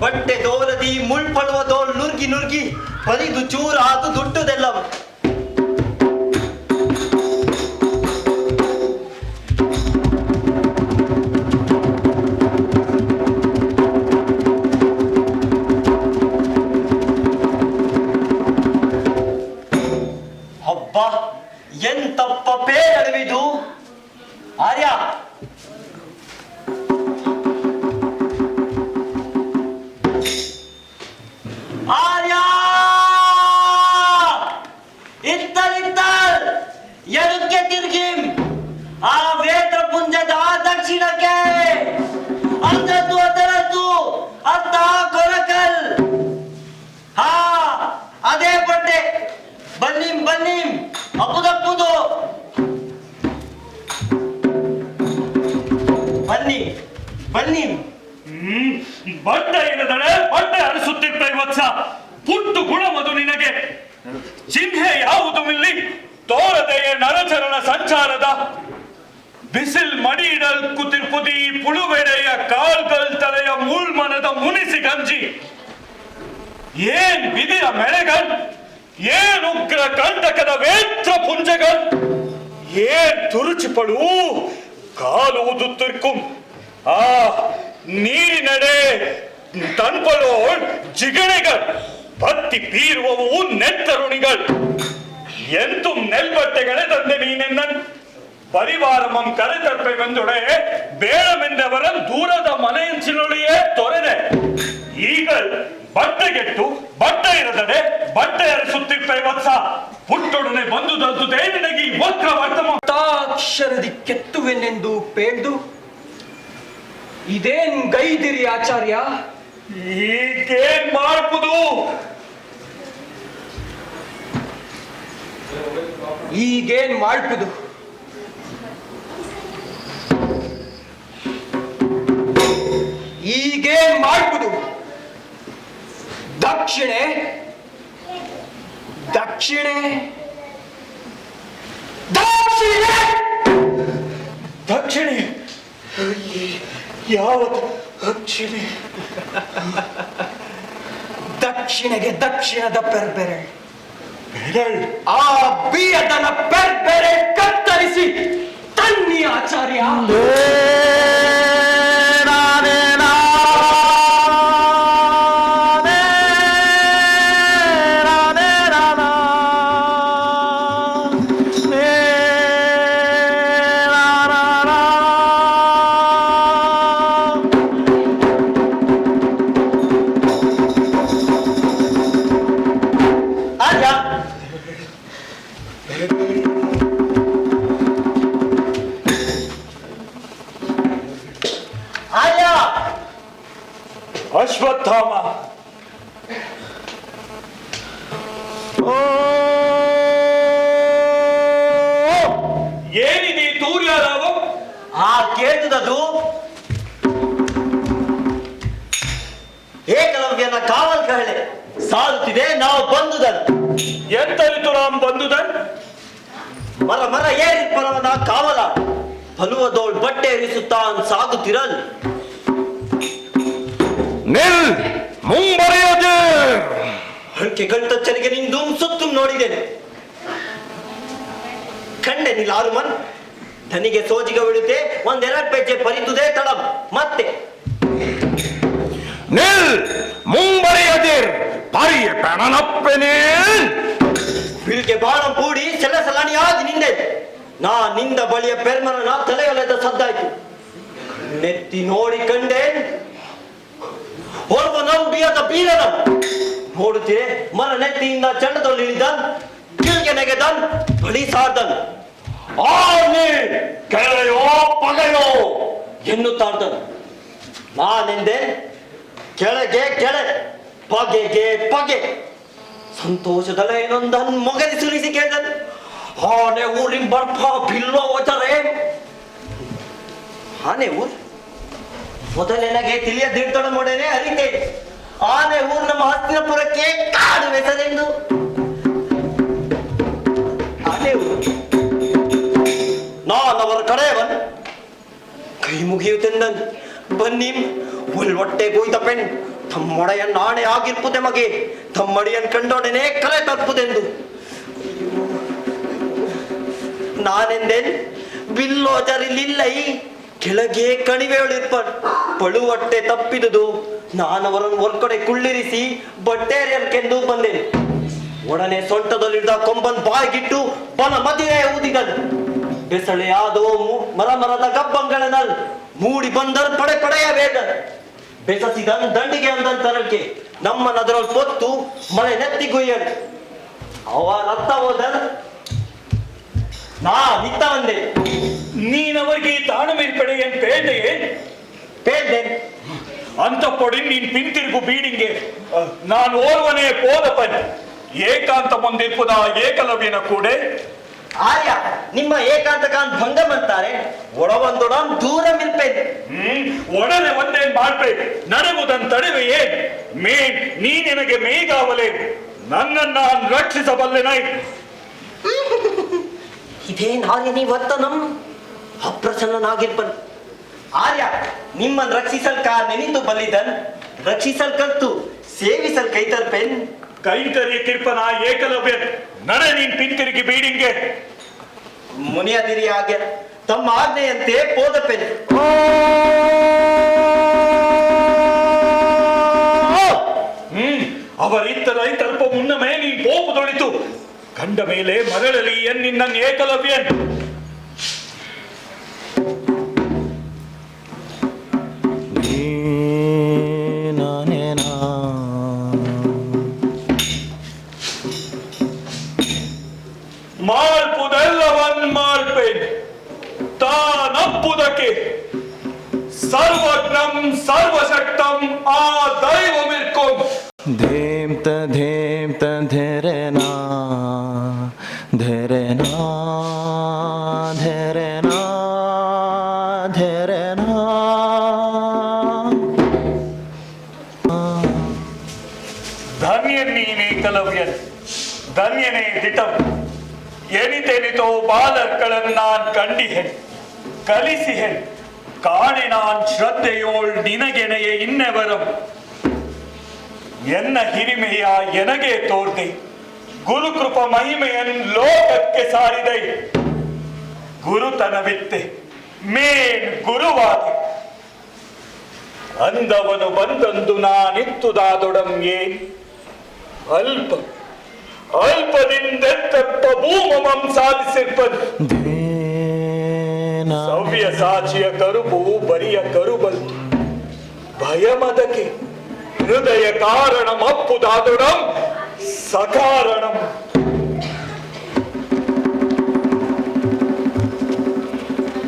ಬಟ್ಟೆ ದೋಲದಿ ಮುಳ್ಪಡುವ ದೋಲ್ ನುರ್ಗಿ ನುರ್ಗಿ ಬಲಿದು ಚೂರ ಆತು ಪೇರಳವಿದು ಆರ್ಯ ಆರ್ಯ ಇತ್ತಲ್ ಇತ್ತಲ್ ಎಡಕ್ಕೆ ತಿರುಗಿ ಆ ವೇತ್ರ ಪುಂಜದ ದಕ್ಷಿಣಕ್ಕೆ ಅಂತದ್ದು ಅದರದ್ದು ಅತ್ತ ಕೊರಕಲ್ ಹಾ ಅದೇ ಬಟ್ಟೆ ಬನ್ನಿ ಬನ್ನಿ ಅಪ್ಪುದಪ್ಪುದು ಬನ್ನಿ ಬನ್ನಿ. ಹ್ಮ್ ಬಡ್ಡ ಇಲ್ಲದಳೆ ಬಡ್ಡ ಅನಿಸುತ್ತಿತ್ತ ವತ್ಸ ಪುಟ್ಟು ಗುಣಮದು ನಿನಗೆ. ಚಿಹ್ನೆ ಯಾವುದು ಇಲ್ಲಿ ತೋರದೆಯ ನರಚರಣ ಸಂಚಾರದ. ಬಿಸಿಲ್ ಮಡಿಯಿಡಲ್ ಕುತಿರ್ಪುದಿ ಪುಳುವೆಡೆಯ ಕಾಲ್ಗಲ್ ತಲೆಯ ಮೂಳ್ಮನದ ಮುನಿಸಿ ಗಂಜಿ. ಏನ್ ಬಿದಿರ ಮೆಳೆಗಳ್? ಏನ್ ಉಗ್ರ ಕಂಟಕದ ವೇತ್ರ ಪುಂಜಗಳ್? ಏನ್ ತುರುಚಿಪಳು? ಕಾಲು ಉದುತ್ತಿರ್ಕುಂ. ನೀರಿನಡೆ ತನ್ಪಳೋಳ್ ಜಿಗಣೆಗಳ್, ಬತ್ತಿ ಬೀರುವವು ನೆತ್ತರುಣಿಗಳು. ಎಂತು ನೆಲ್ಬಟ್ಟೆಗಳೇ ತಂದೆ ನೀನೆನ್ನನ್? ಪರಿವಾರಮಂ ಕರೆತರ್ಪೆವೆಂದೊಡೆ ಬೇಡವೆಂದವರ ದೂರದ ಮನೆಯಂಚಿನೊಳಿಯೇ ತೊರೆದೆ. ಈಗ ಬಟ್ಟೆಗೆಟ್ಟು ಬಟ್ಟೆ ಇರದಡೆ ಬಟ್ಟೆ ಅರಿಸುತ್ತಿರ್ಪೆ ವತ್ಸ. ಪುಟ್ಟೊಡನೆ ಬಂದು ದದ್ದುದೇ ದೇವಿನಗಿ ವಕ್ರ ವರ್ತಮ ತಾಕ್ಷರದಿ ಕೆತ್ತುವೆನೆಂದು ಪೇಳ್ದು ಇದೇನ್ ಗೈದಿರಿ ಆಚಾರ್ಯ? ಈಗೇನ್ ಮಾಡ್ಬೋದು? ಈಗೇನ್ ಮಾಡ್ಬೋದು? ಈಗೇನ್ ಮಾಡ್ಬೋದು? ದಕ್ಷಿಣೆ? ದಕ್ಷಿಣೆ? ದಕ್ಷಿಣೆ? ದಕ್ಷಿಣೆ. ಯಾವತ್ತು? ದಕ್ಷಿಣೆ. ದಕ್ಷಿಣೆಗೆ ದಕ್ಷಿಣದ ಪೆರ್ಬೆರೆ ಬೆರಳ್ ಆ ಬೀಯದನ ಪೆರ್ಬೆರೆ ಕತ್ತರಿಸಿ ತನ್ನಿ ಆಚಾರ್ಯ. ಆರ್ಯ ಆರ್ಯ ಅಶ್ವತ್ಥಾಮ ಏನಿದೆ ಈ ಆ ಕೇಳ್ತದದು ಏಕಲವ್ಯನ ಕಾವಲ್ ಕಹಳೆ ಸಾಲುತ್ತಿದೆ ನಾವು ಬಂದುದನು ಎಂತರಿತು ರಾಮ್ ಬಂದುದ? ಮರ ಮರ ಏರಿ ಪರವನ ಕಾವಲ. ಫಲುವದೋಳ್ ಬಟ್ಟೆ ಎರಿಸುತ್ತಾನ್ ಸಾಗುತ್ತಿರಲ್. ನಿಲ್ ಮುಂಬರೆಯದು. ಹಂಕೆ ಗಂಟಚ್ಚರಿಗೆ ನಿಂದು ಸುತ್ತು ನೋಡಿದ್ದೇನೆ. ಕಂಡೆ ನಿಲಾರು ಮನ್. ತನಿಗೆ ಸೋಜಿಗ ಬಿಡುತ್ತೆ ಒಂದೆರಡು ಪೆಜ್ಜೆ ಪರಿತುದೇ ತಡಂ. ಮತ್ತೆ. ನಿಲ್ ಮುಂಬರೆಯದಿರ್. ಪರಿಯ ಪೆಣನಪ್ಪೆನೇನ್ ಬಿಲ್ಗೆ ಬಾಣ ಕೂಡಿ ಸೆಲಸಲಾಣಿಯಾಗಿ ನಿಂದೆ ನಾ ನಿಂದ ಬಳಿಯ ಪೆರ್ಮನ ತಲೆಯೊಲೆದ ಸದ್ದಾಯ್ತು. ನೆತ್ತಿ ನೋಡಿ ಕಂಡೆ. ಹೊರಬ ನಂಬಿಯದ ಬೀರನ. ನೋಡುತ್ತೀರೆ ಮನ ನೆತ್ತಿಯಿಂದ ಚಂಡದಲ್ಲಿ ಇಳಿದನ್. ಕಿಲ್ಗೆ ನೆಗೆದನ್, ಬಳಿ ಸಾರ್ದನ್. ಆನೆ ಕೆಳೆಯೋ ಪಗೆಯೋ ಎನ್ನುತ್ತಾರ್ದನ್. ನಾನೆಂದೆ? ಕೆಳಗೆ ಕೆಳೆ. ಬಗೆಗೆ ಬಗೆ ಸಂತೋಷದಲ್ಲೇ ನಂದನ್ ಮೊಗದಿ ಸುರಿಸಿ ಕೇಳಿದನು. ಆನೆ ಊರಿನ ಬರ್ಪ ಬಿಲ್ಲೋ ಓಚರೇ ಆನೆ ಊರ್? ಮೊದಲೆನಗೆ ತಿಳಿಯದಿಡ್ತೊಡ ಮೊಡನೆ ಅರಿತೆ. ಆನೆ ಊರ್ ನಮ್ಮ ಹಸ್ತಿನಪುರಕ್ಕೆ ಕಾಡು ಬೆಸದೆಂದು ಆನೆ ಊರ್? ನಾನವರ ಕಡೆಯವನ್. ಕೈ ಮುಗಿಯುತ್ತೆಂದನ್ ಬನ್ನಿ. ಒಟ್ಟೆ ಗೋಯ್ದ ಪೆಣ್ ತಮ್ಮೊಡೆಯ ನಾಣೆ ಆಗಿರ್ಪುದೆ ಮಗೆ. ತಮ್ಮಡಿಯನ್ ಕಂಡೊಡನೆ ಕಲೆ ತಪ್ಪುದೆಂದು. ನಾನೆಂದೇನ್? ಬಿಲ್ಲೋಜರಿಲಿಲ್ಲೈ. ಕೆಳಗೆ ಕಣಿವೆಯೊಳಿರ್ಪ ಪಳುವಟ್ಟೆ ತಪ್ಪಿದುದು. ನಾನವರನ್ನು ಹೊರ್ಕಡೆ ಕುಳ್ಳಿರಿಸಿ ಬಟ್ಟೇರಿಯಲ್ಕೆಂದು ಬಂದೆ ಒಡನೆ ಸೊಂಟದಲ್ಲಿದ್ದ ಕೊಂಬನ್ ಬಾಯಿಗಿಟ್ಟು ಬಲ ಮದುವೆ ಊದಿದನು. ಬೆಸಳೆಯಾದೋ ಮರ ಮರದ ಮೂಡಿ ಬಂದರ್ ಪಡೆ ಪಡೆಯಬೇಡ ಬೆಸಸಿದನ್ ದಂಡಿಗೆ ಅಂದನ್ ತರಕ್ಕೆ ನಮ್ಮ ಅದರಲ್ಲಿ ಪೊತ್ತು ಮಳೆ ನೆತ್ತಿಗುಯ್ಯನು ಅವ ರಕ್ತ ಹೋದನ್ ನಾ ನಿತ್ತ ಅಂದೆ. ನೀನವರಿಗೆ ತಾಣಮೇರ್ಪಡೆ ಏನ್ ಪೇಟೆಯೇ ಪೇಟೆ? ಅಂತ ಪೊಡಿ ನೀನ್ ಪಿಂತಿರುಗು ಬೀಡಿಂಗೆ. ನಾನು ಓರ್ವನೇ ಪೋದಪನ್ ಏಕಾಂತ ಮುಂದಿಪ್ಪುದ ಏಕಲವ್ಯನ ಕೂಡೆ. ಆರ್ಯ ನಿಮ್ಮ ಏಕಾಂತ ಕಾಂತ್ ಭಂಗಂ ಅಂತಾರೆ ಒಡವಂದೊಡ ದೂರ ಮಿಲ್ಪೇನ್ ಹ್ಮ್ ಒಡನೆ ಒಂದೇನ್ ಮಾಡ್ಬೇಕು ತಡೆವೆ ಏನ್? ಮೇ ನೀ ನಿನಗೆ ಮೇಗಾವಲೆ ನನ್ನನ್ನ ರಕ್ಷಿಸಬಲ್ಲೆ ನಾಯ್. ಇದೇನ್ ಆರ್ಯ ನೀ ವರ್ತನಂ? ಅಪ್ರಸನ್ನನಾಗಿರ್ಪನ್. ಆರ್ಯ ನಿಮ್ಮನ್ ರಕ್ಷಿಸಲ್ ಕಾ ನೆನಿತು ಬಲ್ಲಿದನ್? ರಕ್ಷಿಸಲ್ ಕಲ್ತು ಸೇವಿಸಲ್ ಕೈತರ್ಪೇನ್ ಕೈಂಕರ್ಯ ಕಿರ್ಪನ ಏಕಲವ್ಯ. ನಡೆ ನೀನ್ ಪಿಂತಿರುಗಿ ಬೀಡಿಂಗೆ. ಮುನಿಯದಿರಿ ಆಗ್ಯ ತಮ್ಮ ಆಜ್ಞೆಯಂತೆ ಪೋದಪ್ಪೆನೆ ಹ್ಮ್ ಅವರಿತ್ತ ತಲ್ಪ ಮುನ್ನಮೇ ನೀನ್ ಪೋಪು ತೊಳಿತು ಕಂಡ ಮೇಲೆ ಮರಳಲಿ ಎನ್ ನಿನ್ನ ಏಕಲವ್ಯನ್. ಮಾಲ್ಪುದೆಲ್ಲವನ್ ಮಾಲ್ಪೇನ್ ತಾನಪ್ಪುದಕ್ಕೆ ಸರ್ವಜ್ಞಂ ಸರ್ವಶಕ್ತಂ ಆ ದೈವಮಿರ್ಕೊಂ ಧೇಮ್ ತ ಧೇಮ್ ತ ಧೆರೆ ನಾ ಧೆರೆ ನಾ ಧೆರೆ ನಾ ಧೆರೆ ನಾ ಧನ್ಯನ್ ನೀನೇ ಕಲವ್ಯನ್ ಧನ್ಯನೇ ದಿಟಂ ಎನಿತೆನಿತೋ ಬಾಲರ್ಗಳನ್ ನಾನ್ ಕಂಡಿಹೆನ್, ಕಲಿಸಿಹೆನ್. ಕಾಣೆ ನಾನ್ ಶ್ರದ್ಧೆಯೋಳ್ ನಿನಗೆನೆಯೇ ಇನ್ನೆವರಂ. ಎನ್ನ ಹಿರಿಮೆಯ ಎನಗೆ ತೋರ್ದೆ? ಗುರುಕೃಪ ಮಹಿಮೆಯನ್ ಲೋಕಕ್ಕೆ ಸಾರಿದೈ. ಗುರುತನವಿತ್ತೆ, ಮೇನ್ ಗುರುವಾದ. ಅಂದವನು ಬಂದಂದು ನಾನಿತ್ತುದಾದೊಡಂ ಏನ್ ಅಲ್ಪ ಅಲ್ಪದಿಂದೆತ್ತಪ್ಪ ಭೂಮಮಂ ಸಾಧಿಸಿರ್ಪ ಸವ್ಯ ಸಾಚಿಯ ಕರುಬು ಬರಿಯ ಕರುಬಲ್ತು ಭಯಮದಕ್ಕೆ. ಹೃದಯ ಕಾರಣಮಪ್ಪುದಾದುರಂ ಸಕಾರಣಂ.